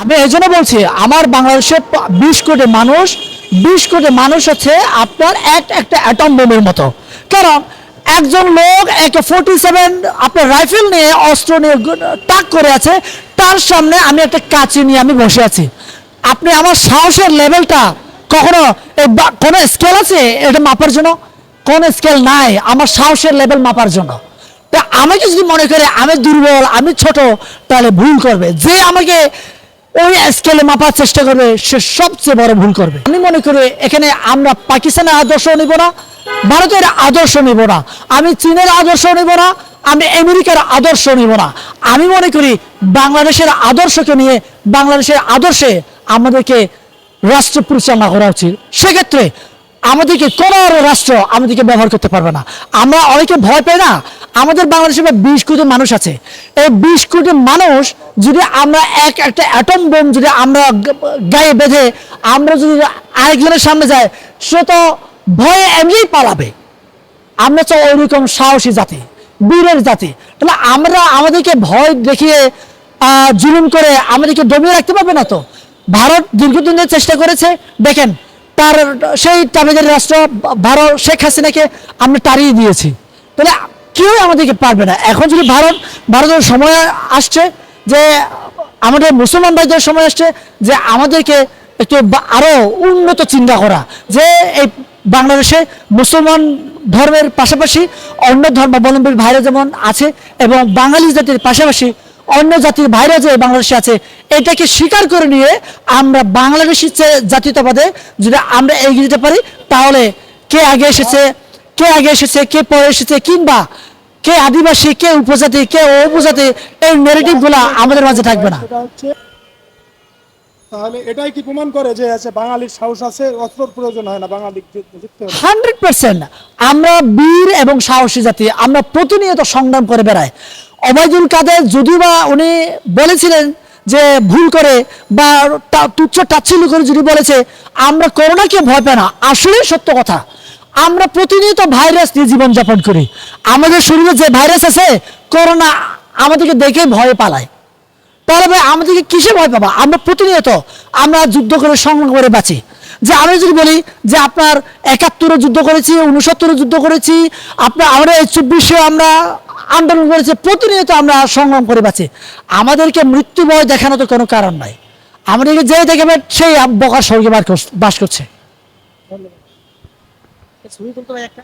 আমি এই জন্য বলছি, আমার বাংলাদেশে বিশ কোটি মানুষ, বিশ কোটি মানুষ হচ্ছে আপনার এক একটা অ্যাটম বোমের মতো। কারণ একজন লোক একে ফোর্টি সেভেন আপনার রাইফেল নিয়ে অস্ত্র নিয়ে তাক করে আছে, তার সামনে আমি একটা কাঁচি নিয়ে আমি বসে আছি। আপনি আমার সাহসের লেভেলটা কখনো কোনো স্কেল আছে? এটা মাপার জন্য? কোন স্কেল নাই, আমার সাহসের লেভেল মাপার জন্য। তা আমাকে যদি মনে করে, আমি দুর্বল, আমি ছোট, তাহলে ভুল করবে। যে আমাকে ওই স্কেলে মাপার চেষ্টা করবে, সে সবচেয়ে বড় ভুল করবে। আমি মনে করি এখানে আমরা পাকিস্তানের আদর্শ নিব না, ভারতের আদর্শ নিব না, আমি চীনের আদর্শ নিব না, আমি আমেরিকার আদর্শ নিব না। আমি মনে করি বাংলাদেশের আদর্শকে নিয়ে, বাংলাদেশের আদর্শে আমাদেরকে রাষ্ট্র পরিচালনা করা উচিত। সেক্ষেত্রে আমাদেরকে কোনো রাষ্ট্র আমাদেরকে ব্যবহার করতে পারবে না। আমরা অনেকে ভয় পাই না আমাদের বাংলাদেশে বিশ কোটি মানুষ আছে। এই বিশ কোটি মানুষ যদি আমরা এক একটা অ্যাটম বোম যদি আমরা গায়ে বেঁধে আমরা যদি আরেকজনের সামনে যাই, সে তো ভয়ে এমনিই পালাবে। আমরা তো ওইরকম সাহসী জাতি, বীরের জাতি। তাহলে আমরা আমাদেরকে ভয় দেখিয়ে জুলুম করে আমাদেরকে দমিয়ে রাখতে পারবে না তো? ভারত দীর্ঘদিন ধরে চেষ্টা করেছে, দেখেন, তার, সেই তাবেদের রাষ্ট্র, ভারত শেখ হাসিনাকে আমরা তাড়িয়ে দিয়েছি। তাহলে কেউ আমাদেরকে পারবে না। এখন যদি ভারত, ভারতের সময় আসছে যে আমাদের মুসলমান ভাইদের সময় আসছে যে আমাদেরকে একটু বা- আরও উন্নত চিন্তা করা, যে এই বাংলাদেশে মুসলমান ধর্মের পাশাপাশি অন্য ধর্মাবলম্বীর ভাইরা যেমন আছে এবং বাঙালি জাতির পাশাপাশি অন্য জাতির ভাইরা যে বাংলাদেশে আছে, এটাকে স্বীকার করে নিয়ে আমরা বাংলাদেশি জাতীয়তাবাদে যদি আমরা এগিয়ে যেতে পারি, তাহলে কে আগে এসেছে? কে আগে এসেছে কে পরে এসেছে কিংবা কে আদিবাসী কে উপজাতি কে উপজাতি এই নেগেটিভগুলা আমাদের মাঝে থাকবে না। তাহলে এটাই কি প্রমাণ করে যে আছে বাঙালির সাহস আছে অস্ত্রর প্রয়োজন হয় না বাঙালি হান্ড্রেড পার্সেন্ট। আমরা বীর এবং সাহসী জাতি আমরা প্রতিনিয়ত সংগ্রাম করে বেড়াই। অবায়দুল কাদের যদিও বা উনি বলেছিলেন যে ভুল করে বা তুচ্ছ তাচ্ছিল্য করে যদি বলেছে আমরা করোনাকে ভয় পাই না। আসলেই সত্য কথা। আমরা প্রতিনিয়ত ভাইরাস নিয়ে জীবনযাপন করি। আমাদের শরীরে যে ভাইরাস আছে করোনা আমাদেরকে দেখে ভয়ে পালায়। তাহলে ভাই, আমাদেরকে কিসে ভয় পাবা? আমরা প্রতিনিয়ত আমরা যুদ্ধ করে, সংগ্রাম করে বাঁচি। যে আমি যদি বলি যে আপনার একাত্তরে যুদ্ধ করেছি উনসত্তরে যুদ্ধ করেছি, আপনার আমরা এই চব্বিশে আমরা আন্দোলন করেছি, প্রতিনিয়ত আমরা সংগ্রাম করে বাঁচি। আমাদেরকে মৃত্যু ভয় দেখানো তো কোনো কারণ নাই। আমাদেরকে যে দেখবে সেই বকার স্বর্গে বাস করছে- ছবি তুলতে ভাই একটা